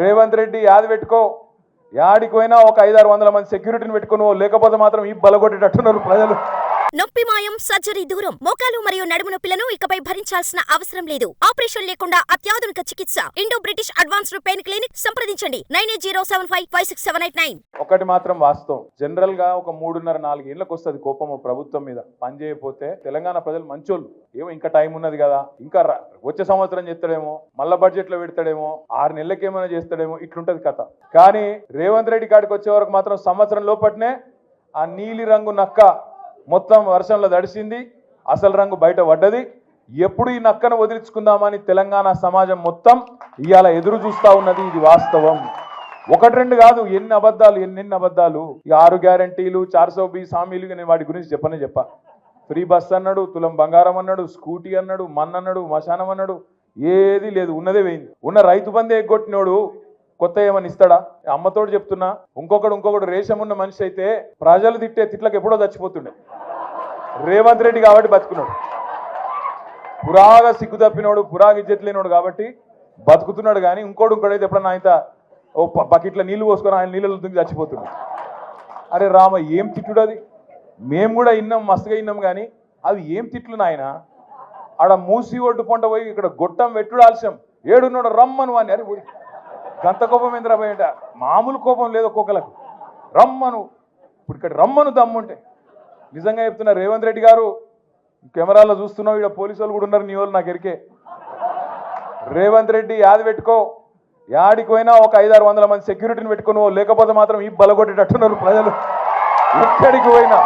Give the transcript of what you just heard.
రేవంత్ రెడ్డి యాది పెట్టుకో. యాడికి పోయినా ఒక ఐదారు వందల మంది సెక్యూరిటీని పెట్టుకుని లేకపోతే మాత్రం ఈ బలగొట్టేటట్టున్నారు ప్రజలు. నొప్పి మాయం సర్జరీ దూరం. మోకాలు మరియు నడుము నొప్పులను ఇకపై భరించాల్సిన అవసరం లేదు. ఆపరేషన్ లేకుండా అత్యాధునిక చికిత్స. Indo British advanced pain clinic సంప్రదించండి. Nine eight zero seven five five six seven eight nine. ఒకటి మాత్రం వాస్తవం. జనరల్గా ఒక మూడున్నర నాలుగు ఏళ్ళకి వస్తుంది కోపం ప్రభుత్వం మీద. పని చేయకపోతే తెలంగాణ ప్రజలు మంచోళ్ళు. ఏమో ఇంకా టైం ఉన్నది కదా. ఇంకా వచ్చే సంవత్సరం చేస్తాడేమో మళ్ళా బడ్జెట్లో పెడతాడేమో ఆరు నెలలకేమైనా చేస్తాడేమో ఇట్లుంటది కథ. కానీ రేవంత్ రెడ్డి కాడికి వచ్చే వరకు మాత్రం సంవత్సరం లోపట్నే ఆ నీలి రంగు నక్క మొత్తం వర్షంలో తడిసింది అసలు రంగు బయట పడ్డది. ఎప్పుడు ఈ నక్కను వదిలించుకుందామని తెలంగాణ సమాజం మొత్తం ఇవాళ ఎదురు చూస్తా ఉన్నది ఇది వాస్తవం. ఒకటి రెండు కాదు ఎన్ని అబద్ధాలు ఎన్నెన్ని అబద్ధాలు. ఈ ఆరు గ్యారంటీలు చార్సో బి సామీలు నేను వాటి గురించి చెప్పనే చెప్పా. ఫ్రీ బస్ అన్నాడు తులం బంగారం అన్నాడు స్కూటీ అన్నాడు మన్ అన్నాడు మశానం అన్నాడు ఏది లేదు ఉన్నదే పోయింది. ఉన్న రైతు బందే ఎగ్గొట్టినోడు. కొత్త ఏమని ఇస్తాడా? అమ్మతోడు చెప్తున్నా ఇంకొకడు ఇంకొకడు రేషం ఉన్న మనిషి అయితే ప్రజలు తిట్టే తిట్లకు ఎప్పుడో చచ్చిపోతుండే. రేవంత్ రెడ్డి కాబట్టి బతుకున్నాడు పురాగా సిగ్గు తప్పినోడు పురాగా ఇజ్జత్ లేనోడు కాబట్టి బతుకుతున్నాడు కానీ ఇంకోడు ఇంకోడైతే ఎప్పుడన్నా ఆయన ఓ బకెట్లో నీళ్ళు పోసుకొని ఆయన నీళ్ళలో దుంగి చచ్చిపోతున్నాడు అరే రామ ఏం తిట్టుడు అది? మేము కూడా ఇన్నాం మస్తుగా ఇన్నాం కానీ అవి ఏం తిట్లు నాయన? ఆడ మూసి ఒడ్డు పంట పోయి ఇక్కడ గొట్టం వెట్టుడు ఆలస్యం. ఏడున్నాడు రమ్మను అని అరే గంత కోపం ఎందురాబాయ్ అంటే మామూలు కోపం లేదు ఒక్కొక్కలకు రమ్మను. ఇప్పుడు ఇక్కడ రమ్మను దమ్ముంటే. నిజంగా చెప్తున్న రేవంత్ రెడ్డి గారు కెమెరాలో చూస్తున్నావు ఇక్కడ పోలీసు వాళ్ళు కూడా ఉన్నారు నీ వాళ్ళు నాకు ఎరికే. రేవంత్ రెడ్డి యాది పెట్టుకో యాడికి పోయినా ఒక ఐదారు వందల మంది సెక్యూరిటీని పెట్టుకున్నావు లేకపోతే మాత్రం ఈ బలగొట్టేటట్టున్నారు ప్రజలు. ఎక్కడికి పోయినా.